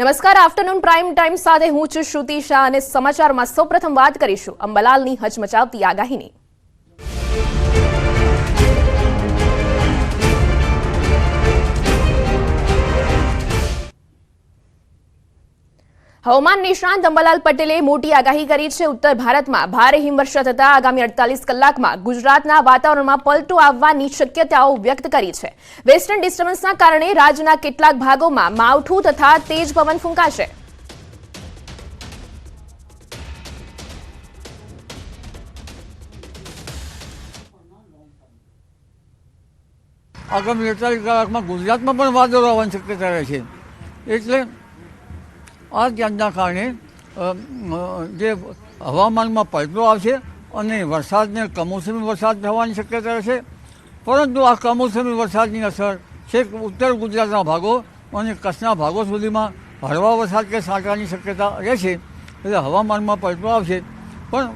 નમસ્કાર, afternoon prime time સાથે હું છું શ્રુતિ શાહ અને સમાચારમાં સૌપ્રથમ વાત કરીશું અંબલાલની હચમચાવતી આગાહીની. હવામાન નિષ્ણાંત અંબાલાલ પટેલે મોટી આગાહી કરી છે. ઉત્તર ભારતમાં ભારે હિમવર્ષા થતા આગામી અડતાલીસ કલાકમાં ગુજરાતના વાતાવરણમાં પલટો આવવાની શક્યતાઓ વ્યક્ત કરી છે. વેસ્ટર્ન ડિસ્ટર્બન્સના કારણે રાજ્યના કેટલાક ભાગોમાં માવઠું તથા તેજ પવન ફૂંકાશે. આગામી અડતાલીસ કલાકમાં ગુજરાતમાં પણ વાદળો આવવાની શક્યતા રહે છે. એટલે આ ધ્યાનના કારણે જે હવામાનમાં પલટો આવશે અને વરસાદને કમોસમી વરસાદ થવાની શક્યતા રહેશે, પરંતુ આ કમોસમી વરસાદની અસર છેક ઉત્તર ગુજરાતના ભાગો અને કચ્છના ભાગો સુધીમાં હળવા વરસાદ કે સાંટાની શક્યતા રહેશે, એટલે હવામાનમાં પલટો આવશે. પણ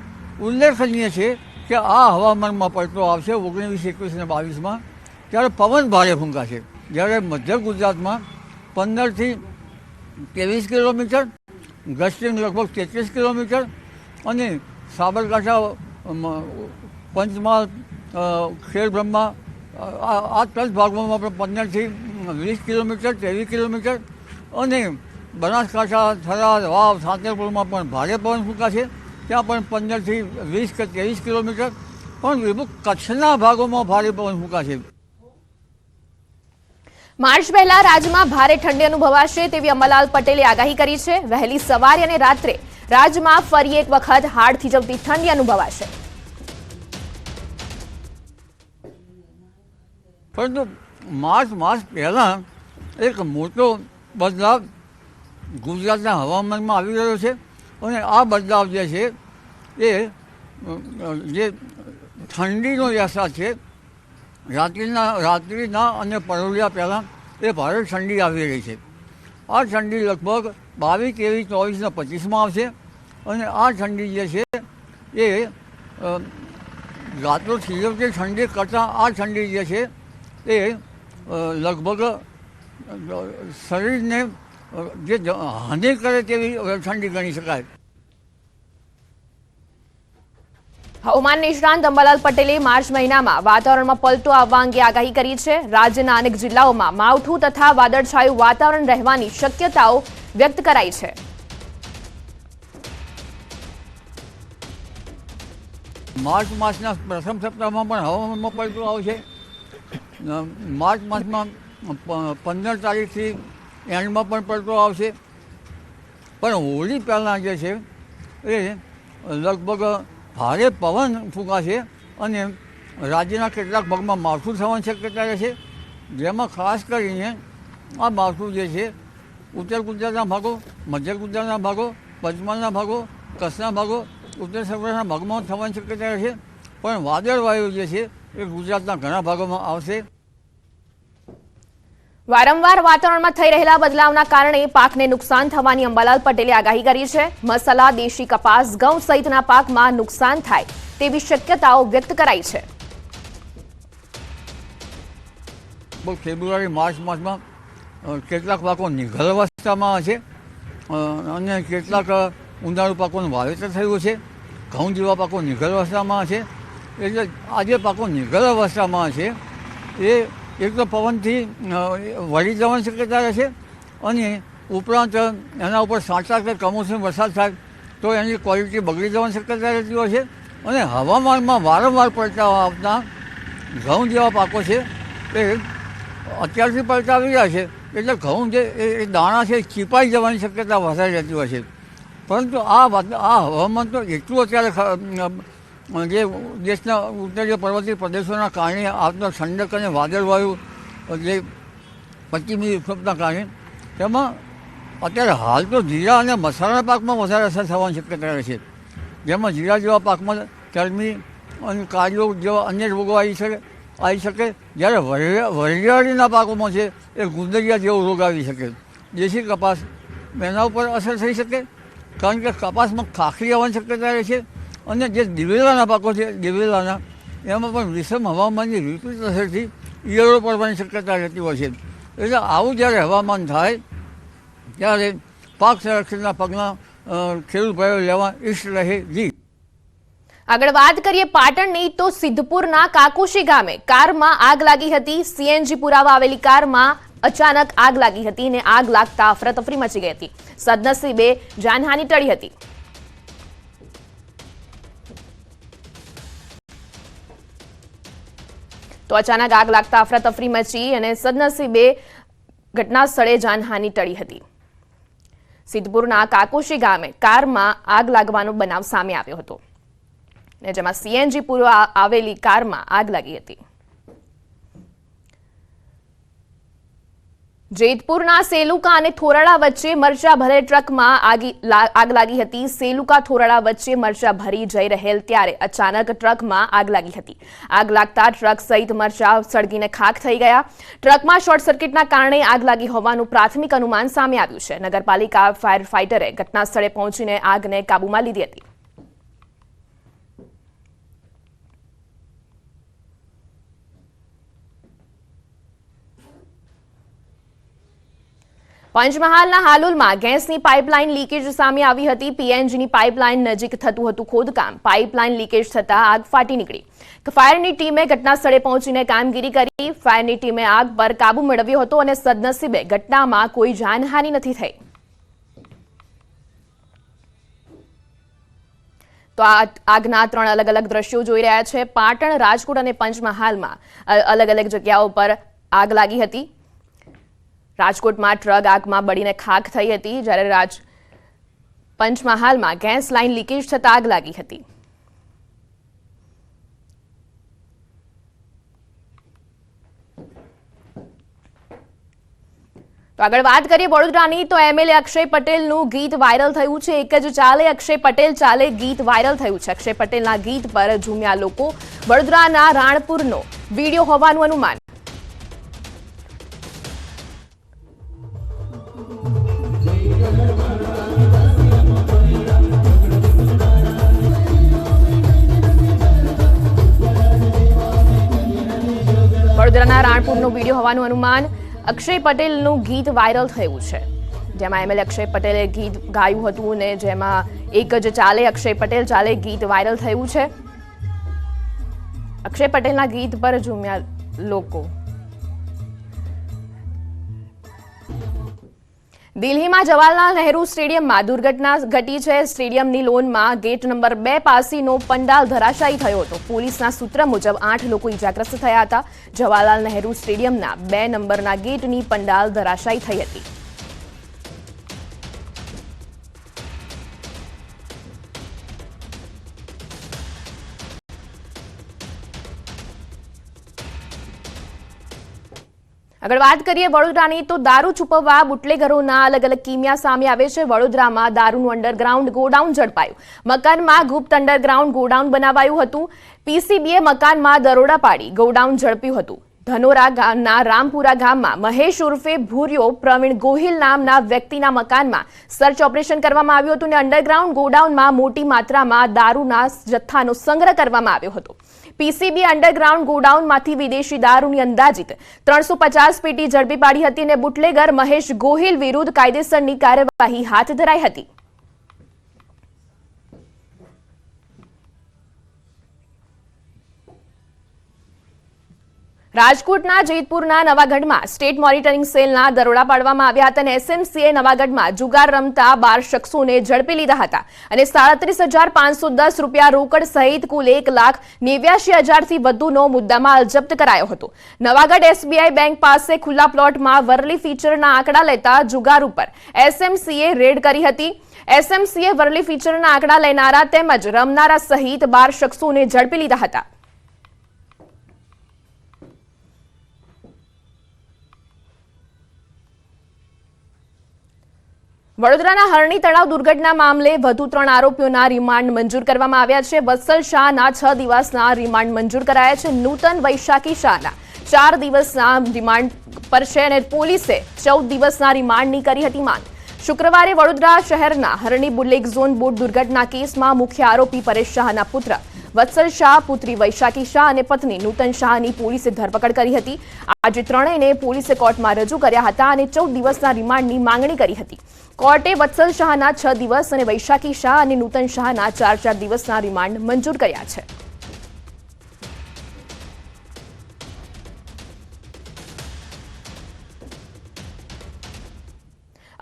ઉલ્લેખનીય છે કે આ હવામાનમાં પલટો આવશે ઓગણીસ, એકવીસ અને બાવીસમાં, ત્યારે પવન ભારે ફૂંકાશે. જ્યારે મધ્ય ગુજરાતમાં પંદરથી ત્રેવીસ કિલોમીટર ગસ્ટિંગ લગભગ તેત્રીસ કિલોમીટર અને સાબરકાંઠા પંચમહાલ ખેર ખેડબ્રહ્મા આ ત્રણ ભાગોમાં પણ પંદરથી વીસ કિલોમીટર, ત્રેવીસ કિલોમીટર અને બનાસકાંઠા, થરાદ, વાવ સાંતરપુરમાં પણ ભારે પવન ફૂંકાશે. ત્યાં પણ પંદરથી વીસ કે ત્રેવીસ કિલોમીટર પણ વિભુક કચ્છના ભાગોમાં ભારે પવન ફૂંકાશે. માર્ચ પહેલા રાજ્યમાં ભારે ઠંડી અનુભવાશે તેવી અમલાલ પટેલે આગાહી કરી છે. વહેલી સવારે અને રાત્રે રાજ્યમાં ફરી એક વખત હાડ થીજવતી ઠંડી અનુભવાશે. પરંતુ માર્ચ માસ પહેલાં એક મોટો બદલાવ ગુજરાતના હવામાનમાં આવી રહ્યો છે અને આ બદલાવ જે છે એ જે ઠંડીનો અહેસાસ છે રાત્રિના રાત્રિના અને પરોળિયા પહેલાં એ ભારે ઠંડી આવી રહી છે. આ ઠંડી લગભગ બાવીસ ત્રેવીસ ચોવીસને પચીસમાં આવશે અને આ ઠંડી જે છે એ રાત્રો થીજવતી ઠંડી કરતાં આ ઠંડી જે છે એ લગભગ શરીરને જ- હાનિ કરે તેવી ઠંડી ગણી શકાય. હવામાન નિષ્ણાંત અંબાલાલ પટેલે માર્ચ મહિનામાં વાતાવરણમાં પલટો આવવા અંગે આગાહી કરી છે. રાજ્યના અનેક જિલ્લાઓમાં માવઠું તથા વાદળછાયું વાતાવરણ રહેવાની શક્યતાઓ વ્યક્ત કરાઈ છે. માર્ચ માસના પ્રથમ સપ્તાહમાં પણ હવામાનમાં પલટો આવશે. માર્ચ માસમાં પંદર તારીખથી એન્ડમાં પણ પલટો આવશે. પણ હોળી પહેલાં જે છે, એ લગભગ ભારે પવન ફૂંકાશે અને રાજ્યના કેટલાક ભાગમાં માવઠું થવાની શક્યતા રહેશે. જેમાં ખાસ કરીને આ માવઠું જે છે, ઉત્તર ગુજરાતના ભાગો, મધ્ય ગુજરાતના ભાગો, પંચમહાલના ભાગો, કચ્છના ભાગો, ઉત્તર સૌરાષ્ટ્રના ભાગમાં થવાની શક્યતા રહેશે. પણ વાદળવાયુ જે છે, એ ગુજરાતના ઘણા ભાગોમાં આવશે. વારંવાર વાતાવરણમાં થઈ રહેલા બદલાવના કારણે પાકને નુકસાન થવાની અંબાલાલ પટેલે આગાહી કરી છે. મસાલા, દેશી કપાસ, ઘઉં સહિતના પાકમાં નુકસાન થાય તેવી શક્યતાઓ વ્યક્ત કરાઈ છે. ફેબ્રુઆરી, માર્ચ માસમાં કેટલાક પાકો નિઘલ અવસ્થામાં છે. અને કેટલાક ઉનાળુ પાકોનું વાવેતર થયું છે. ઘઉં જેવા પાકો નિઘલ અવસ્થામાં છે. એટલે આ જે પાકો નિઘલ અવસ્થામાં છે. એ એક તો પવનથી વળી જવાની શક્યતા રહેશે અને ઉપરાંત એના ઉપર સાંચા કે કમોસમી વરસાદ થાય તો એની ક્વોલિટી બગડી જવાની શક્યતા રહેતી હોય છે અને હવામાનમાં વારંવાર પલટા આવતા ઘઉં જેવા પાકો છે એ અત્યારથી પલટા આવી રહ્યા છે. એટલે ઘઉં જે એ દાણા છે ચીપાઈ જવાની શક્યતા વધારે રહેતી હોય છે. પરંતુ આ આ હવામાન તો એટલું અત્યારે જે દેશના ઉત્તરીય પર્વતીય પ્રદેશોના કારણે આવતા ઠંડક અને વાદળવાયુ જે પશ્ચિમી વિક્ષોભના કારણે, તેમાં અત્યારે હાલ તો જીરા અને મસાલાના પાકમાં વધારે અસર થવાની શક્યતા રહે છે. જેમાં જીરા જેવા પાકમાં ચરમી અને કાર્યો જેવા અન્ય રોગો આવી શકે આવી શકે. જ્યારે વરિયા- વરિયાળીના પાકોમાં છે, એ ગુંદરિયા જેવો રોગ આવી શકે. દેશી કપાસ એના ઉપર અસર થઈ શકે, કારણ કે કપાસમાં ખાખરી આવવાની શક્યતા રહે છે. અને જે દિવેલાના પાકો છે, દિવેલાના, એમાં પણ વિષમ હવામાનની વિપરીત અસરથી ઈયળો પડવાની શક્યતા રહેતી હોય છે. એટલે આવું જ્યારે હવામાન થાય, ત્યારે પાક સંરક્ષણના પગલાં ખેડૂત ભાઈઓ લેવા ઈષ્ટ રહે જી. આગળ વાત કરીએ પાટણની, તો સિદ્ધપુરના કાકુશી ગામે કારમાં આગ લાગી હતી. સીએનજી પુરાવા આવેલી કારમાં અચાનક આગ લાગી હતી અને આગ લાગતા અફરાતફરી મચી ગઈ હતી. સદનસીબે જાનહાની ટળી હતી. તો અચાનક આગ લાગતા અફરાતફરી મચી અને સદનસીબે ઘટના સ્થળે જાનહાની ટળી હતી. સિદ્ધપુરના કાકુશી ગામે કારમાં આગ લાગવાનો બનાવ સામે આવ્યો હતો. ને જેમાં સીએનજી પૂર્વ આવેલી કારમાં આગ લાગી હતી. જેતપુરના સેલુકા અને થોરાળા વચ્ચે મરચા ભરે ટ્રકમાં આગી- લાગી હતી. સેલુકા, થોરાળા વચ્ચે મરચા ભરી જઈ રહેલ ત્યારે અચાનક ટ્રકમાં આગ લાગી હતી. આગ લાગતા ટ્રક સહિત મરચા સળગીને ખાખ થઈ ગયા. ટ્રકમાં શોર્ટ સર્કિટના કારણે આગ લાગી હોવાનું પ્રાથમિક અનુમાન સામે આવ્યું છે. નગરપાલિકા ફાયર ફાઇટરે ઘટના સ્થળે પહોંચીને આગને કાબૂમાં લીધી હતી. પંચમહાલના હાલોલમાં ગેસની પાઇપલાઇન લીકેજ સામે આવી હતી. પીએનજીની પાઇપલાઇન નજીક થતું હતું ખોદકામ. પાઇપલાઇન લીકેજ થતા આગ ફાટી નીકળી. ફાયરની ટીમે ઘટના સ્થળે પહોંચીને કામગીરી કરી. ફાયરની ટીમે આગ પર કાબુ મેળવ્યો હતો અને સદનસીબે ઘટનામાં કોઈ જાનહાનિ નથી થઈ. તો આ આગના ત્રણ અલગ અલગ દ્રશ્યો જોઈ રહ્યા છે. પાટણ, રાજકોટ અને પંચમહાલમાં અલગ અલગ જગ્યાઓ પર આગ લાગી હતી. રાજકોટમાં ટ્રક આગમાં બળીને ખાખ થઈ હતી જ્યારે રાજ પંચમહાલમાં ગેસ લાઇન લીકેજ થતા આગ લાગી હતી. તો આગળ વાત કરીએ વડોદરાની, તો એમએલએ અક્ષય પટેલનું ગીત વાયરલ થયું છે. એક જ ચાલે, અક્ષય પટેલ ચાલે ગીત વાયરલ થયું છે. અક્ષય પટેલના ગીત પર ઝૂમ્યા લોકો વડોદરાના રાણપુરનો વીડિયો હોવાનું અનુમાન વડોદરાના રાણપુરનો વીડિયો હોવાનું અનુમાન અક્ષય પટેલનું ગીત વાયરલ થયું છે. જેમાં એમએલએ અક્ષય પટેલે ગીત ગાયું હતું ને જેમાં એક જ ચાલે અક્ષય પટેલ ચાલે ગીત વાયરલ થયું છે. અક્ષય પટેલના ગીત પર ઝૂમ્યા લોકો. દિલ્હીમાં જવાહરલાલ નહેરુ સ્ટેડિયમમાં દુર્ઘટના ઘટી છે. સ્ટેડિયમની લોનમાં ગેટ નંબર બે પાસેનો પંડાલ ધરાશાયી થયો હતો. પોલીસના સૂત્ર મુજબ આઠ લોકો ઇજાગ્રસ્ત થયા હતા. જવાહરલાલ નહેરુ સ્ટેડિયમના બે નંબરના ગેટની પંડાલ ધરાશાયી થઈ હતી. આગળ વાત કરીએ વડોદરાની, તો દારૂ છુપવવા બુટલેગરોના અલગ અલગ કિમિયા સામે આવે છે. વડોદરામાં દારૂનું અંડરગ્રાઉન્ડ ગોડાઉન ઝડપાયું. મકાનમાં ગુપ્ત અંડરગ્રાઉન્ડ ગોડાઉન બનાવાયું હતું. પીસીબીએ મકાનમાં દરોડા પાડી ગોડાઉન ઝડપ્યું હતું. ધનોરા ગામના રામપુરા ગામમાં મહેશ ઉર્ફે ભૂર્યો પ્રવીણ ગોહિલ નામના વ્યક્તિના મકાનમાં સર્ચ ઓપરેશન કરવામાં આવ્યું હતું અને અંડરગ્રાઉન્ડ ગોડાઉનમાં મોટી માત્રામાં દારૂના જથ્થાનો સંગ્રહ કરવામાં આવ્યો હતો. પીસીબી અંડરગ્રાઉન્ડ ગોડાઉનમાંથી વિદેશી દારૂની અંદાજિત ત્રણસો પચાસ પેટી ઝડપી પાડી હતી અને બુટલેગર મહેશ ગોહિલ વિરુદ્ધ કાયદેસરની કાર્યવાહી હાથ ધરાઈ હતી. રાજકોટના જેતપુરના નવાગઢમાં સ્ટેટ મોનિટરિંગ સેલના દરોડા પાડવામાં આવ્યા હતા અને એસએમસીએ નવાગઢમાં જુગાર રમતા બાર શખ્સોને ઝડપી લીધા હતા અને સાડત્રીસ હજાર પાંચસો દસ રૂપિયા રોકડ સહિત કુલ એક લાખ નેવ્યાશી હજારથી વધુનો મુદ્દામાલ જપ્ત કરાયો હતો. નવાગઢ એસબીઆઈ બેંક પાસે ખુલ્લા પ્લોટમાં વરલી ફીચરના આંકડા લેતા જુગાર ઉપર એસએમસીએ રેડ કરી હતી. એસએમસીએ વરલી ફીચરના આંકડા લેનારા તેમજ રમનારા સહિત બાર શખ્સોને ઝડપી લીધા હતા. વડોદરાના હરણી તળાવ દુર્ઘટના મામલે વધુ ત્રણ આરોપીઓના રિમાન્ડ મંજૂર કરવામાં આવ્યા છે. વત્સલ શાહના છ દિવસના રિમાન્ડ મંજૂર કરાયા છે. નૂતન વૈશાખી શાહના ચાર દિવસના રિમાન્ડ પર છે અને પોલીસે ચૌદ દિવસના રિમાન્ડની કરી હતી માંગ. શુક્રવારે વડોદરા શહેરના હરણી બુલેક ઝોન બોટ દુર્ઘટના કેસમાં મુખ્ય આરોપી પરેશ શાહના પુત્ર વત્સલ શાહ, પુત્રી વૈશાખી શાહ અને પત્ની નૂતન શાહની પોલીસે ધરપકડ કરી હતી. આજે ત્રણેયને પોલીસે કોર્ટમાં રજૂ કર્યા હતા અને ચૌદ દિવસના રિમાન્ડની માંગણી કરી હતી. કોર્ટે વત્સલ શાહના છ દિવસ અને વૈશાખી શાહ અને નૂતન શાહના ચાર ચાર દિવસના રિમાન્ડ મંજૂર કર્યા છે.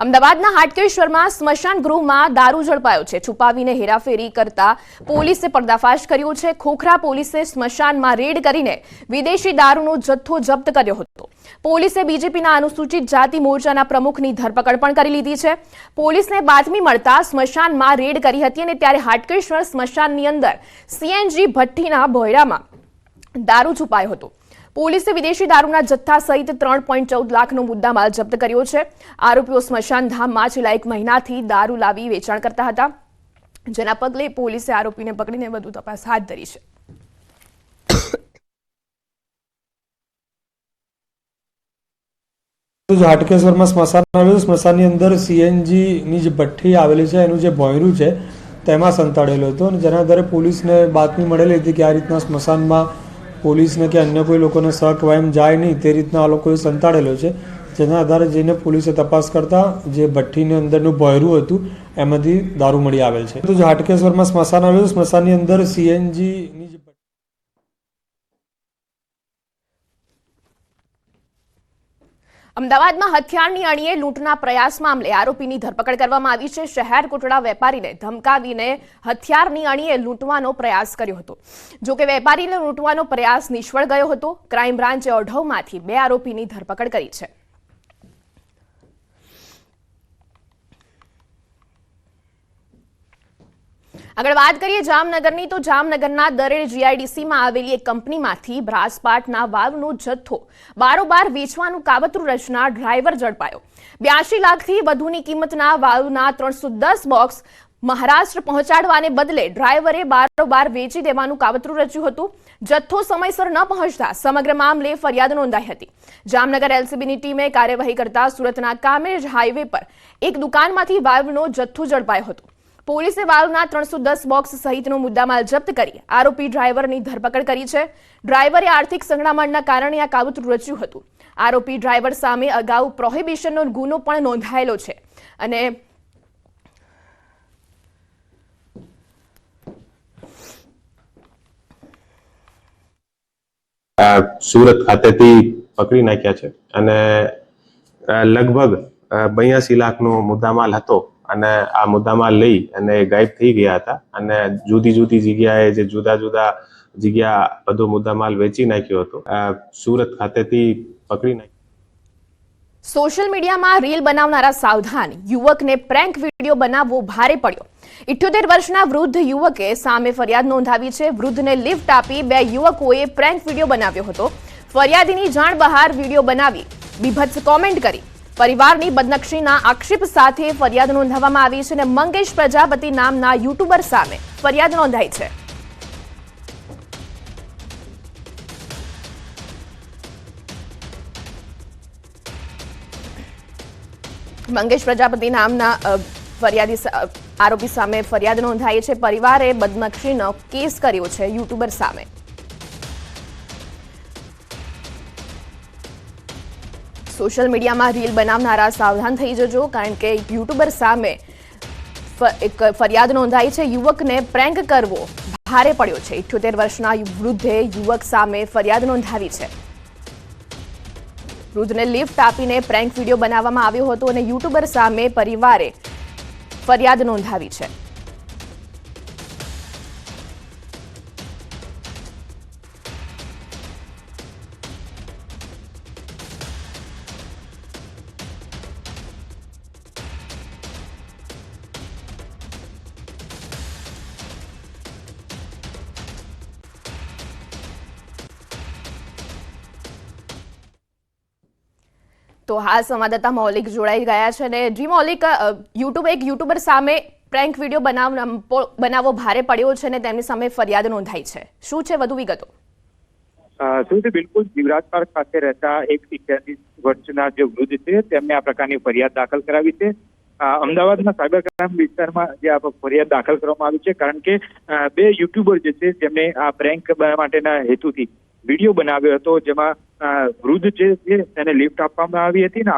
અમદાવાદના હાટકેશ્વરમાં સ્મશાન ગૃહમાં દારૂ ઝડપાયો છે. છુપાવીને હેરાફેરી કરતા પોલીસે પર્દાફાશ કર્યો છે. ખોખરા પોલીસે સ્મશાનમાં રેડ કરીને વિદેશી દારૂનો જથ્થો જપ્ત કર્યો હતો. પોલીસે બીજેપીના અનુસૂચિત જાતિ મોરચાના પ્રમુખની ધરપકડ પણ કરી લીધી છે. પોલીસને બાતમી મળતા સ્મશાનમાં રેડ કરી હતી અને ત્યારે હાટકેશ્વર સ્મશાનની અંદર સીએનજી ભઠ્ઠીના ભોયરામાં દારૂ છુપાયો હતો. પોલીસે વિદેશી દારૂના જથ્થા સહિત ત્રણ પોઈન્ટ ચૌદ લાખનો મુદ્દામાલ જપ્ત કર્યો છે. આરોપીઓ સ્મશાન ધામમાં છેલ્લા એક મહિનાથી દારૂ લાવી વેચાણ કરતા હતા. જેના પગલે પોલીસે આરોપીને પકડીને વધુ તપાસ હાથ ધરી છે. હાટકેશ્વરમાં સ્મશાન આવેલું સ્મશાનની અંદર સીએનજીની જે ભઠ્ઠી આવેલી છે, એનું જે ભોયરું છે, તેમાં સંતાડેલો હતો અને જેના આધારે પોલીસને બાતમી મળેલી હતી કે આ રીતના સ્મશાનમાં પોલીસને કે અન્ય કોઈ લોકોને શક વાયમ જાય નહીં, તે રીતના આ લોકોએ સંતાડેલો છે. જેના આધારે જઈને પોલીસે તપાસ કરતા જે ભઠ્ઠીની અંદરનું ભયરું હતું, એમાંથી દારૂ મળી આવેલ છે. તો હાટકેશ્વરમાં સ્મશાન આવેલું, સ્મશાનની અંદર સીએનજીની જે ભઠ્ઠી અમદાવાદમાં હથિયારની અણીએ લૂંટના પ્રયાસ મામલે આરોપીની ધરપકડ કરવામાં આવી છે. શહેર કોટડા વેપારીને ધમકાવીને હથિયારની અણીએ લૂંટવાનો પ્રયાસ કર્યો હતો. જો કે વેપારીને લૂંટવાનો પ્રયાસ નિષ્ફળ ગયો હતો. ક્રાઇમ બ્રાન્ચે ઓઢવમાંથી બે આરોપીની ધરપકડ કરી છે. આગળ વાત કરીએ જામનગરની, તો જામનગરના દરેડ જીઆઈડીસીમાં આવેલી એક કંપનીમાંથી બ્રાસપાટના વાવનો જથ્થો બારોબાર વેચવાનું કાવતરું રચનાર ડ્રાઈવર ઝડપાયો. બ્યાસી લાખથી વધુની કિંમતના વાવના ત્રણસો દસ બોક્સ મહારાષ્ટ્ર પહોંચાડવાને બદલે ડ્રાઈવરે બારોબાર વેચી દેવાનું કાવતરું રચ્યું હતું. જથ્થો સમયસર ન પહોંચતા સમગ્ર મામલે ફરિયાદ નોંધાઈ હતી. જામનગર એલસીબીની ટીમે કાર્યવાહી કરતા સુરતના કામેજ હાઈવે પર એક દુકાનમાંથી વાવનો જથ્થો ઝડપાયો હતો. પોલીસે વાલના ત્રણસો બોક્સ સહિતનો મુદ્દામાલ જપ્ત કરી આરોપી ડ્રાઈવરની ધરપકડ કરી છે. ડ્રાઈવરે આર્થિક સંકળામણના કારણે આ કાવતરું રચ્યું હતું. આરોપી ડ્રાઈવર સામે અગાઉ પ્રોહિબિશનનો ગુનો પણ નોંધાયેલો છે. અને સુરત ખાતેથી પકડી નાખ્યા છે. અને લગભગ બયાસી લાખનો મુદ્દામાલ હતો. અને આ મુદ્દામાં લઈ અને ગાયબ થઈ ગયા હતા. અને જુદી જુદી જગ્યાએ જે જુદા જુદા જગ્યા બધો મુદ્દામાલ વેચી નાખ્યો હતો. સુરત ખાતેથી પકડી નાખ્યો સોશિયલ મીડિયામાં રીલ બનાવનારા સાવધાન. યુવકને પ્રેન્ક વીડિયો બનાવવો ભારે પડ્યો. ઇઠ્યોતેર વર્ષના વૃદ્ધ યુવકે સામે ફરિયાદ નોંધાવી છે. વૃદ્ધને લિફ્ટ આપી બે યુવકોએ પ્રેન્ક વીડિયો બનાવ્યો હતો. ફરિયાદીની જાણ બહાર વીડિયો બનાવી. બીભત્સ કોમેન્ટ કરી. પરિવારની બદનક્ષીના આક્ષેપ સાથે ફરિયાદ નોંધાવવામાં આવી છે અને મંગેશ પ્રજાપતિ નામના યુટ્યુબર સામે ફરિયાદ નોંધાઈ છે. મંગેશ પ્રજાપતિ નામના ફરિયાદી આરોપી સામે ફરિયાદ નોંધાઈ છે. પરિવારે બદનક્ષીનો કેસ કર્યો છે યુટ્યુબર સામે. સોશિયલ મીડિયામાં રીલ બનાવનારા સાવધાન થઈ જજો, કારણ કે યુટ્યુબર સામે એક ફરિયાદ નોંધાઈ છે, યુવકને પ્રેન્ક કરવો ભારે પડ્યો છે. ઇઠ્યોતેર વર્ષના વૃદ્ધે યુવક સામે ફરિયાદ નોંધાવી છે. વૃદ્ધને લિફ્ટ આપીને પ્રેન્ક વીડિયો બનાવવામાં આવ્યો હતો અને યુટ્યુબર સામે પરિવારે ફરિયાદ નોંધાવી છે. હાલ સંવાદદાતા મૌલિક જોડાઈ ગયા છે અને જી મૌલિક યુટ્યુબ એક યુટ્યુબર સામે પ્રેન્ક વીડિયો બનાવ બનાવવો ભારે પડ્યો છે અને તેમની સામે ફરિયાદ નોંધાઈ છે. શું છે વધુ વિગતો? બિલકુલ જીવરાજ પાર્ક ખાતે રહેતા એક સિત્યાસી વર્ષના જે વૃદ્ધ છે, તેમને આ પ્રકારની ફરિયાદ દાખલ કરાવી છે. અમદાવાદના સાયબર ક્રાઇમ વિસ્તારમાં જે આ ફરિયાદ દાખલ કરવામાં આવી છે, કારણ કે બે યુટ્યુબર જે છે તેમને આ પ્રેન્ક માટેના હેતુથી વીડિયો બનાવ્યો હતો જેમાં વૃદ્ધ જે છે, તેને લિફ્ટ આપવામાં આવી હતી ને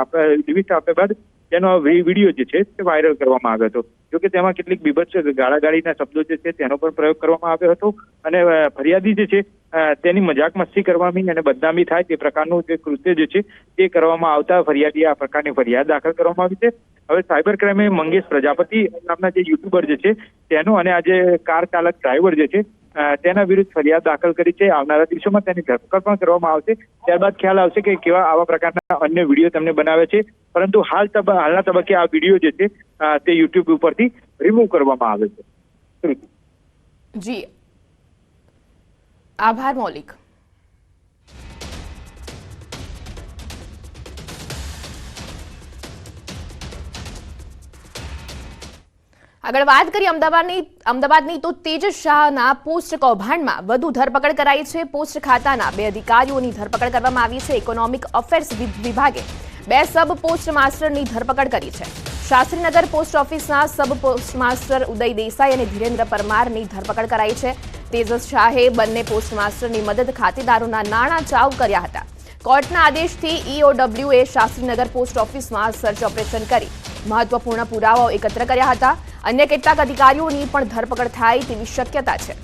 લિફ્ટ આપ્યા બાદ તેનો વીડિયો જે છે તે વાયરલ કરવામાં આવ્યો હતો. જોકે તેમાં કેટલીક બીભત્સ, ગાળાગાળીના શબ્દો જે છે તેનો પણ પ્રયોગ કરવામાં આવ્યો હતો અને ફરિયાદી જે છે તેની મજાક મસ્તી કરવાની અને બદનામી થાય તે પ્રકારનું જે કૃત્ય જે છે તે કરવામાં આવતા ફરિયાદીએ આ પ્રકારની ફરિયાદ દાખલ કરવામાં આવી છે. હવે સાયબર ક્રાઇમે મંગેશ પ્રજાપતિ નામના જે યુટ્યુબર જે છે તેનો અને આ જે કાર ચાલક ડ્રાઈવર જે છે તેના વિરુદ્ધ ફરિયાદ દાખલ કરી છે. આવનારા દિવસોમાં તેની ધરપકડ પણ કરવામાં આવશે. ત્યારબાદ ખ્યાલ આવશે કે કેવા આવા પ્રકારના અન્ય વીડિયો તેમને બનાવે છે. પરંતુ હાલ હાલના તબક્કે આ વીડિયો જે છે તે યુટ્યુબ ઉપરથી રિમૂવ કરવામાં આવે છે. જી. આભાર, મૌલિક. આગળ વાત કરીએ અમદાવાદની અમદાવાદની તો તેજ શાહના પોસ્ટ કૌભાંડમાં વધુ ધરપકડ કરાઈ છે. પોસ્ટ ખાતાના બે અધિકારીઓની ધરપકડ કરવામાં આવી છે. ઇકોનોમિક અફેર્સ વિભાગે બે સબ પોસ્ટ માસ્ટરની ધરપકડ કરી છે. શાસ્ત્રીનગર પોસ્ટ ઓફિસના sub post master Uday Desai અને ધીરેન્દ્ર પરમારની ધરપકડ કરાઈ છે. તેજસ શાહે બંને પોસ્ટ માસ્ટરની મદદ ખાતેદારોના નાણાં ચાવ કર્યા હતા. કોર્ટના આદેશથી ઈઓડબ્લ્યુએ શાસ્ત્રીનગર પોસ્ટ ઓફિસમાં સર્ચ ઓપરેશન કરી મહત્વપૂર્ણ પુરાવાઓ એકત્ર કર્યા હતા. અન્ય કેટલાક અધિકારીઓની પણ ધરપકડ થાય તેવી શક્યતા છે.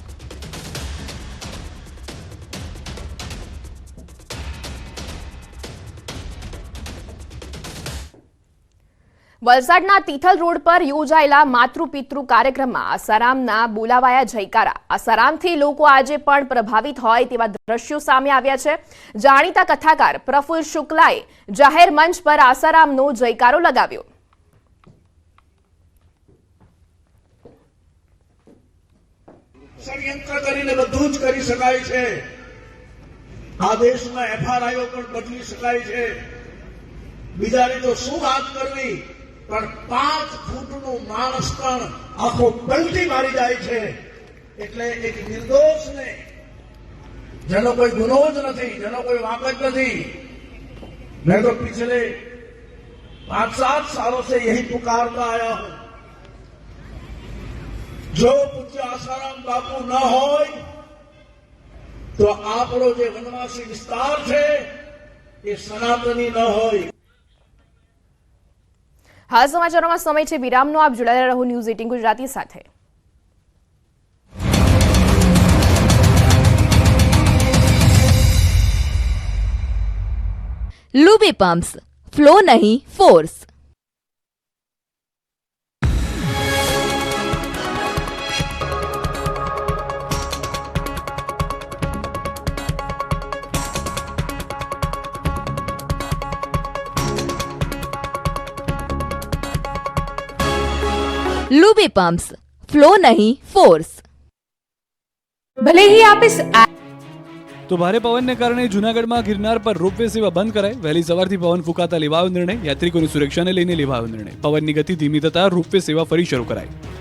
વલસાડના તિથલ રોડ પર યોજાયેલા માતૃ પિતૃ કાર્યક્રમમાં આસારામના બોલાવાયા જયકારા. આસારામથી લોકો આજે પણ પ્રભાવિત હોય તેવા દ્રશ્યો સામે આવ્યા છે. જાણીતા કથાકાર પ્રફુલ્લ શુક્લાએ જાહેર મંચ પર આસારામનો જયકારો લગાવ્યો. ષડયંત્ર કરીને બધું જ કરી શકાય છે આ દેશમાં એફઆરઆઈઓ પણ બદલી શકાય છે બીજાની તો શું વાત કરવી પણ પાંચ ફૂટનું માણસ પણ આખો પલટી મારી જાય છે એટલે એક નિર્દોષને જેનો કોઈ ગુનો જ નથી જેનો કોઈ વાંક જ નથી मैं तो पिछले पांच सात सालों से यही पुकारता आया हूं जो पूज्य आसाराम बापू न हो तो आप वनवासी विस्तार थे सनातनी न हो हाल समाचारों में समय विराम आप जुड़ाया रहो न्यूज़ एटीन गुजराती साथ। लूबी पंप्स फ्लो नहीं फोर्स। लूबी पंप्स फ्लो नहीं फोर्स भले ही आप इस તો ભારે પવનને કારણે જૂનાગઢમાં ગિરનાર પર રોપવે સેવા બંધ કરાઈ વહેલી સવારથી પવન ફૂંકાતા લેવાયો નિર્ણય યાત્રિકોની સુરક્ષાને લઈને લેવાયો નિર્ણય પવનની ગતિ ધીમી થતા રોપવે સેવા ફરી શરૂ કરાઈ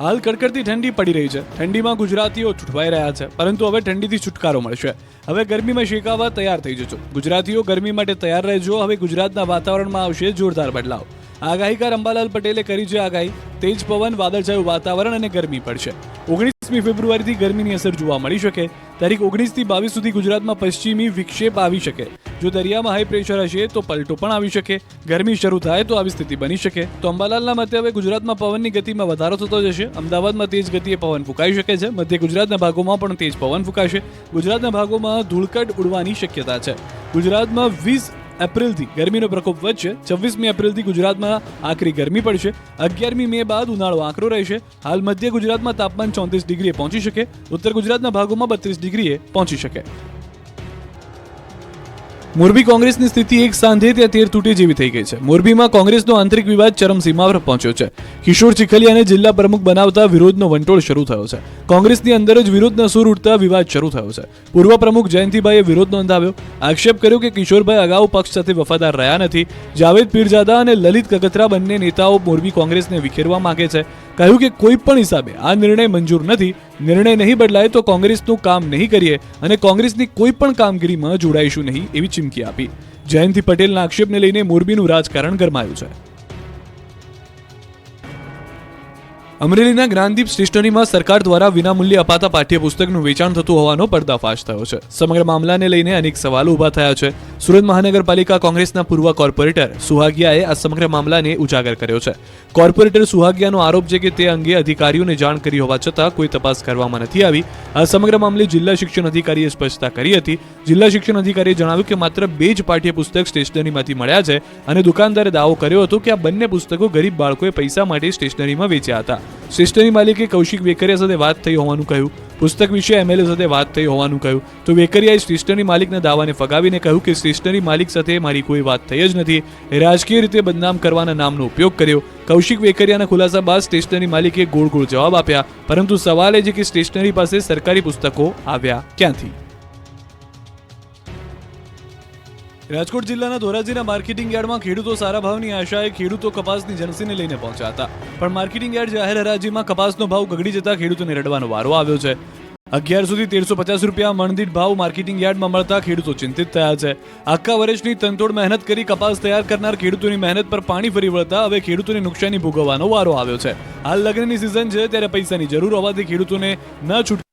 હાલ કડકડતી ઠંડી પડી રહી છે. ઠંડીમાં ગુજરાતીઓ છૂટવાઈ રહ્યા છે. પરંતુ હવે ઠંડીથી છુટકારો મળશે. હવે ગરમીમાં શેકાવા તૈયાર થઈ જજો. ગુજરાતીઓ ગરમી માટે તૈયાર રહેજો. હવે ગુજરાતના વાતાવરણમાં આવશે જોરદાર બદલાવ. આગાહીકાર અંબાલાલ પટેલે કરી છે આગાહી. તેજ પવન, વાદળછાયું વાતાવરણ અને ગરમી પડશે. ઓગણીસમી ફેબ્રુઆરીથી ગરમીની અસર જોવા મળી શકે. તારીખ ઓગણીસથી બાવીસ સુધી ગુજરાતમાં પશ્ચિમી વિક્ષેપ આવી શકે. જો દરિયામાં હાઈ પ્રેશર હશે, તો પલટો પણ આવી શકે. ગરમી શરૂ થાય તો આવી સ્થિતિ બની શકે. તો અંબાલાલના મતે હવે ગુજરાતમાં પવનની ગતિમાં વધારો થતો જશે. અમદાવાદમાં તેજ ગતિએ પવન ફૂંકાઈ શકે છે. મધ્ય ગુજરાતના ભાગોમાં પણ તેજ પવન ફૂંકાશે. ગુજરાતના ભાગોમાં ધૂળકટ ઉડવાની શક્યતા છે. ગુજરાતમાં વીસ એપ્રિલથી ગરમીનો પ્રકોપ વધશે. છવ્વીસમી એપ્રિલથી ગુજરાતમાં આખરી ગરમી પડશે. અગિયારમી મે બાદ ઉનાળો આકરો રહેશે. હાલ મધ્ય ગુજરાતમાં તાપમાન ચોત્રીસ ડિગ્રીએ પહોંચી શકે. ઉત્તર ગુજરાતના ભાગોમાં બત્રીસ ડિગ્રીએ પહોંચી શકે. મોરબી કોંગ્રેસની સ્થિતિ એક સાંધે ત્યાં તેર તૂટે જેવી થઈ ગઈ છે. મોરબીમાં કોંગ્રેસનો આંતરિક વિવાદ ચરમસીમા પર પહોંચ્યો છે. કિશોર ચીખલિયાને જિલ્લા પ્રમુખ બનાવતા વિરોધનો વંટોળ શરૂ થયો છે. કોંગ્રેસની અંદર જ વિરોધના સૂર ઉઠતા વિવાદ શરૂ થયો છે. પૂર્વ પ્રમુખ જયંતિભાઈએ વિરોધ નોંધાવ્યો. આક્ષેપ કર્યો કે કિશોરભાઈ અગાઉ પક્ષ સાથે વફાદાર રહ્યા નથી. જાવેદ પીરજાદા અને લલિત કગથરા બંને નેતાઓ મોરબી કોંગ્રેસને વિખેરવા માંગે છે. કહ્યું કે કોઈ પણ હિસાબે આ નિર્ણય મંજૂર નથી. નિર્ણય નહીં બદલાય તો કોંગ્રેસનું કામ નહીં કરીએ અને કોંગ્રેસની કોઈ પણ કામગીરીમાં જોડાઈશું નહીં એવી ચીમકી આપી. જયંતિ પટેલના આક્ષેપને લઈને મોરબીનું રાજકારણ ગરમાયું છે. અમરેલીના જ્ઞાનદીપ સ્ટેશનરીમાં સરકાર દ્વારા વિનામૂલ્યે અપાતા પાઠ્યપુસ્તકનું વેચાણ થતું હોવાનો પર્દાફાશ થયો છે. સમગ્ર મામલાને લઈને અનેક સવાલો ઊભા થયા છે. સુરત મહાનગરપાલિકા કોંગ્રેસના પૂર્વ કોર્પોરેટર સુહાગિયાએ આ સમગ્ર મામલાને ઉજાગર કર્યો છે. કોર્પોરેટર સુહાગિયાનો આરોપ છે કે તે અંગે અધિકારીઓને જાણ કરી હોવા છતાં કોઈ તપાસ કરવામાં નથી આવી. આ સમગ્ર મામલે જિલ્લા શિક્ષણ અધિકારીએ સ્પષ્ટતા કરી હતી. જિલ્લા શિક્ષણ અધિકારીએ જણાવ્યું કે માત્ર બે જ પાઠ્યપુસ્તક સ્ટેશનરીમાંથી મળ્યા છે અને દુકાનદારે દાવો કર્યો હતો કે આ બંને પુસ્તકો ગરીબ બાળકોએ પૈસા માટે સ્ટેશનરીમાં વેચ્યા હતા. સ્ટેશનરી માલિકે કૌશિક વેકરિયા સાથે વાત થઈ હોવાનું કહ્યું. પુસ્તક વિશે એમએલએ સાથે વાત થઈ હોવાનું કહ્યું. તો વેકરિયાએ સ્ટેશનરી માલિકના દાવાને ફગાવીને કહ્યું કે સ્ટેશનરી માલિક સાથે મારી કોઈ વાત થઈ જ નથી. રાજકીય રીતે બદનામ કરવાના નામનો ઉપયોગ કર્યો. કૌશિક વેકરિયાના ખુલાસા બાદ સ્ટેશનરી માલિકે ગોળ ગોળ જવાબ આપ્યા. પરંતુ સવાલ એ છે કે સ્ટેશનરી પાસે સરકારી પુસ્તકો આવ્યા ક્યાંથી? રાજકોટ જિલ્લાના ધોરાજીના માર્કેટિંગ યાર્ડમાં ખેડૂતો સારા ભાવની આશાએ ખેડૂતો કપાસની જણસીને લઈને પહોંચ્યા હતા. પણ માર્કેટિંગ યાર્ડ જાહેર હરાજીમાં કપાસનો ભાવ ગગડી જતા ખેડૂતોને રડવાનો વારો આવ્યો છે. અગિયાર સુધી તેરસો પચાસ રૂપિયા મણદીઠ ભાવ માર્કેટિંગ યાર્ડમાં મળતા ખેડૂતો ચિંતિત થયા છે. આખા વર્ષની તનતોડ મહેનત કરી કપાસ તૈયાર કરનાર ખેડૂતોની મહેનત પર પાણી ફરી વળતા હવે ખેડૂતોને નુકસાની ભોગવવાનો વારો આવ્યો છે. હાલ લગ્નની સિઝન છે, ત્યારે પૈસાની જરૂર હોવાથી ખેડૂતોને ન છૂટ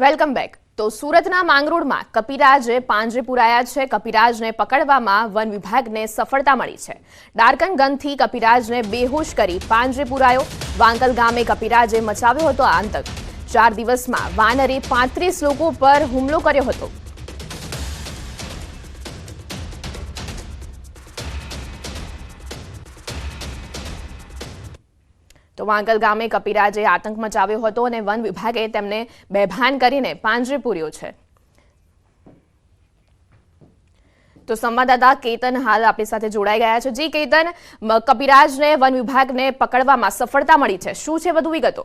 વેલકમ બેક. તો સુરતના માંગરોળમાં કપિરાજે પાંજરે પુરાયા છે. કપિરાજને પકડવામાં વન વિભાગને સફળતા મળી છે. ડાર્કન કપિરાજને બેહોશ કરી પાંજરે પુરાયો. વાંકલ ગામે કપિરાજે મચાવ્યો હતો આતંક. ચાર દિવસમાં વાનરે પાંત્રીસ લોકો પર હુમલો કર્યો હતો. તો વાંકલ ગામે કપિરાજે આતંક મચાવ્યો હતો અને વન વિભાગે તેમને બેભાન કરીને પાંજરે પૂર્યો છે. તો સંવાદદાતા કેતન હાલ આપણી સાથે જોડાઈ ગયા છે. જી કેતન કપિરાજને, વન વિભાગને પકડવામાં સફળતા મળી છે. શું છે વધુ વિગતો?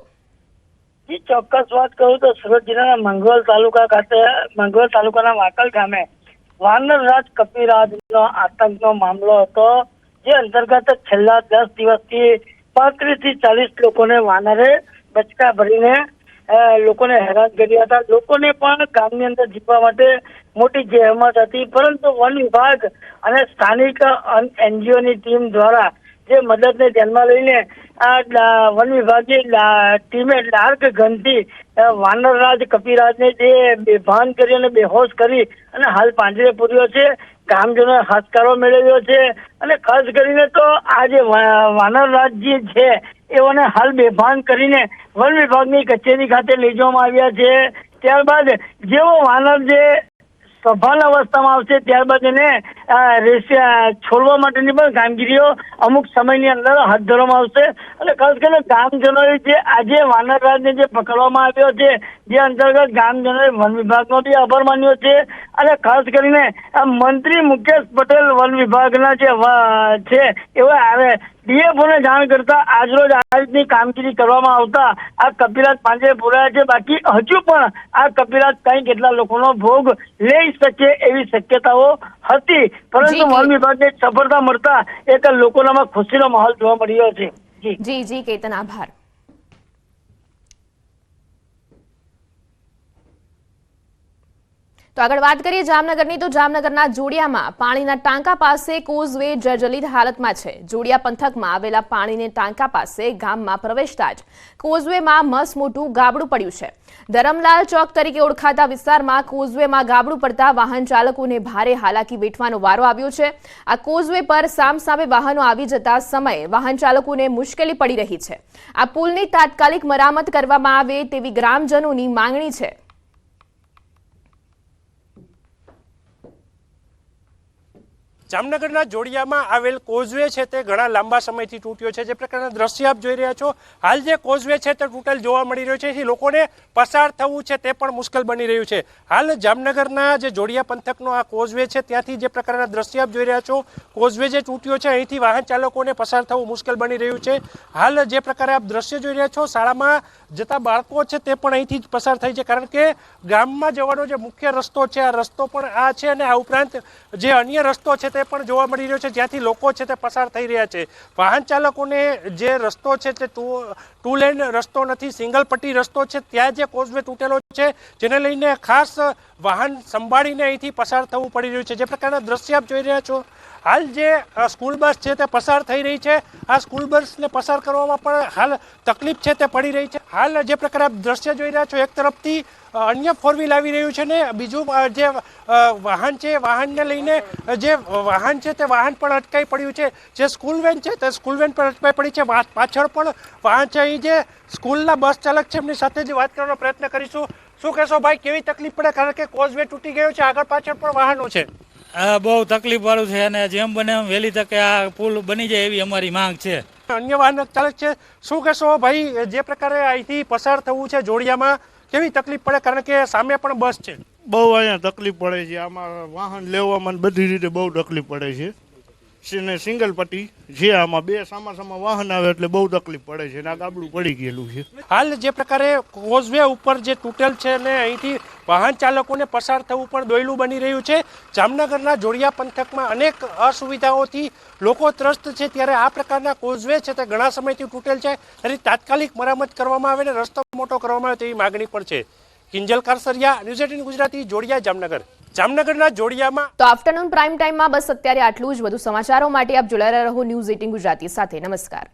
જી, ચોક્કસ વાત કરું તો સુરત જિલ્લાના મંગોલ તાલુકા ખાતે મંગોલ તાલુકાના વાકલ ગામે વાનરરાજ કપિરાજનો આતંકનો મામલો હતો, જે અંતર્ગત છેલ્લા દસ દિવસથી પાંત્રીસથી ચાલીસ લોકોને વાનરે બચકા ભરીને લોકોને હેરાન કર્યા હતા. લોકોને પણ ગામની અંદર જીવવા માટે મોટી જહેમત હતી. પરંતુ વન વિભાગ અને સ્થાનિક એનજીઓની ટીમ દ્વારા જે મદદને ધ્યાનમાં લઈને આ વન વિભાગની ટીમે ડાર્ક ગનથી વાનરરાજ કપિરાજને જે બેભાન કરી અને બેહોશ કરી અને હાલ પાંજરે પૂર્યો છે. ગામજનોએ હાશકારો મેળવ્યો છે અને ખાસ કરીને તો આ જે રાજ્ય છે, એઓને હાલ બેભાન કરીને વન વિભાગની કચેરી ખાતે લઈ જવામાં આવ્યા છે. ત્યારબાદ જેવો વાનર જે સભાન અવસ્થામાં આવશે ત્યારબાદ એને છોડવા માટેની પણ કામગીરીઓ અમુક સમયની અંદર હાથ ધરવામાં આવશે. અને ખાસ કરીને ગામજનોએ જે આજે વાનરરાજને જે પકડવામાં આવ્યો છે, જે અંતર્ગત ગામજનોએ વન વિભાગનો બી આભાર માન્યો છે. અને ખાસ કરીને મંત્રી મુકેશ પટેલ વન વિભાગના જે છે, એવા આવે ડીએફઓને જાણ કરતા આજરોજ આ રીતની કામગીરી કરવામાં આવતા આ કપિરાજ પાંજરે પુરાયા છે. બાકી હજુ પણ આ કપિરાજ કઈ કેટલા લોકોનો ભોગ લઈ શકે એવી શક્યતાઓ હતી. પરંતુ વન વિભાગને સફળતા મળતા એક લોકોનામાં ખુશીનો માહોલ જોવા મળી રહ્યો છે જી જી કેતન આભાર. તો આગળ વાત કરીએ જામનગરની, તો જામનગરના જોડિયામાં પાણીના ટાંકા પાસે કોઝવે જર્જરિત હાલતમાં છે. જોડિયા પંથકમાં આવેલા પાણીને ટાંકા પાસે ગામમાં પ્રવેશતા જ કોઝવેમાં મસ મોટું ગાબડું પડ્યું છે. ધરમલાલ ચોક તરીકે ઓળખાતા વિસ્તારમાં કોઝવેમાં ગાબડું પડતા વાહન ચાલકોને ભારે હાલાકી વેઠવાનો વારો આવ્યો છે. આ કોઝવે પર સામસામે વાહનો આવી જતા સમયે વાહન ચાલકોને મુશ્કેલી પડી રહી છે. આ પુલની તાત્કાલિક મરામત કરવામાં આવે તેવી ગ્રામજનોની માંગણી છે. જામનગરના જોડિયામાં આવેલ કોઝવે છે તે ઘણા લાંબા સમયથી તૂટ્યો છે. જે પ્રકારના દ્રશ્ય આપ જોઈ રહ્યા છો, હાલ જે કોઝવે છે તે તૂટેલ જોવા મળી રહ્યો છે. એથી લોકોને પસાર થવું છે તે પણ મુશ્કેલ બની રહ્યું છે. હાલ જામનગરના જે જોડિયા પંથકનો આ કોઝવે છે, ત્યાંથી જે પ્રકારના દ્રશ્ય આપ જોઈ રહ્યા છો, કોઝવે જે તૂટ્યો છે, અહીંથી વાહન ચાલકોને પસાર થવું મુશ્કેલ બની રહ્યું છે. હાલ જે પ્રકારે આપ દ્રશ્ય જોઈ રહ્યા છો, શાળામાં જતા બાળકો છે તે પણ અહીંથી જ પસાર થાય છે. કારણ કે ગામમાં જવાનો જે મુખ્ય રસ્તો છે, આ રસ્તો પણ આ છે અને આ ઉપરાંત જે અન્ય રસ્તો છે તે પણ જોવા મળી રહ્યો છે. જ્યાંથી લોકો છે તે પસાર થઈ રહ્યા છે. વાહન ચાલકોને જે રસ્તો છે તે ટુ ટુ લેન રસ્તો નથી, સિંગલ પટ્ટી રસ્તો છે, ત્યાં જે કોઝવે તૂટેલો છે, જેને લઈને ખાસ વાહન સંભાળીને અહીંથી પસાર થવું પડી રહ્યું છે. જે પ્રકારના દ્રશ્ય આપ જોઈ રહ્યા છો હાલ જે સ્કૂલ બસ છે તે પસાર થઈ રહી છે. આ સ્કૂલ બસને પસાર કરવામાં પણ હાલ તકલીફ છે તે પડી રહી છે. હાલ જે પ્રકારે આપ દ્રશ્ય જોઈ રહ્યા છો, એક તરફથી અન્ય ફોર વ્હીલ આવી રહ્યું છે ને, બીજું જે વાહન છે, વાહનને લઈને જે વાહન છે તે વાહન પણ અટકાઈ પડ્યું છે. જે સ્કૂલ વેન છે તે સ્કૂલ વેન પણ અટકાઈ પડી છે. પાછળ પણ વાહન છે. અહીં જે સ્કૂલના બસ ચાલક છે, એમની સાથે જ વાત કરવાનો પ્રયત્ન કરીશું. શું કહેશો ભાઈ, કેવી તકલીફ પડે? કારણ કે કોઝવે તૂટી ગયો છે. આગળ પાછળ પણ વાહનો છે. બહુ તકલીફ વાળું છે અને જેમ બને એમ વહેલી તકે આ પુલ બની જાય એવી અમારી માંગ છે. અન્ય વાહન ચાલક છે શું કહેશો ભાઈ જે પ્રકારે અહીંથી પસાર થવું છે જોડિયામાં કેવી તકલીફ પડે? કારણ કે સામે પણ બસ છે. બહુ અહીંયા તકલીફ પડે છે. આમાં વાહન લેવામાં બધી રીતે બહુ તકલીફ પડે છે. ને સિંગલ પટ્ટી જે આમાં બે સામા વાહન આવે એટલે બહુ તકલીફ પડે છે આ ગાબડું પડી ગયેલું છે. હાલ જે પ્રકારે કોઝવે ઉપર જે તૂટેલ છે ને અહીંથી વાહન ચાલકોને પસાર થવું પણ દોયલું બની રહ્યું છે. જામનગરના જોડિયા પંથકમાં અનેક અસુવિધાઓથી લોકો ત્રસ્ત છે. ત્યારે આ પ્રકારના કોઝવે છે તે ઘણા સમયથી તૂટેલ છે. એની તાત્કાલિક મરામત કરવામાં આવે ને રસ્તો મોટો કરવામાં આવે તેવી માગણી પણ છે. Kinjal Karsariya, news eighteen Gujarati, Jodiya, Jamnagar. જામનગરના જોડિયામાં તો આફ્ટરનૂન પ્રાઇમ ટાઈમમાં બસ અત્યારે આટલું જ. વધુ સમાચારો માટે આપ જોડાયેલા રહો ન્યૂઝ એટીન ગુજરાતી સાથે. નમસ્કાર.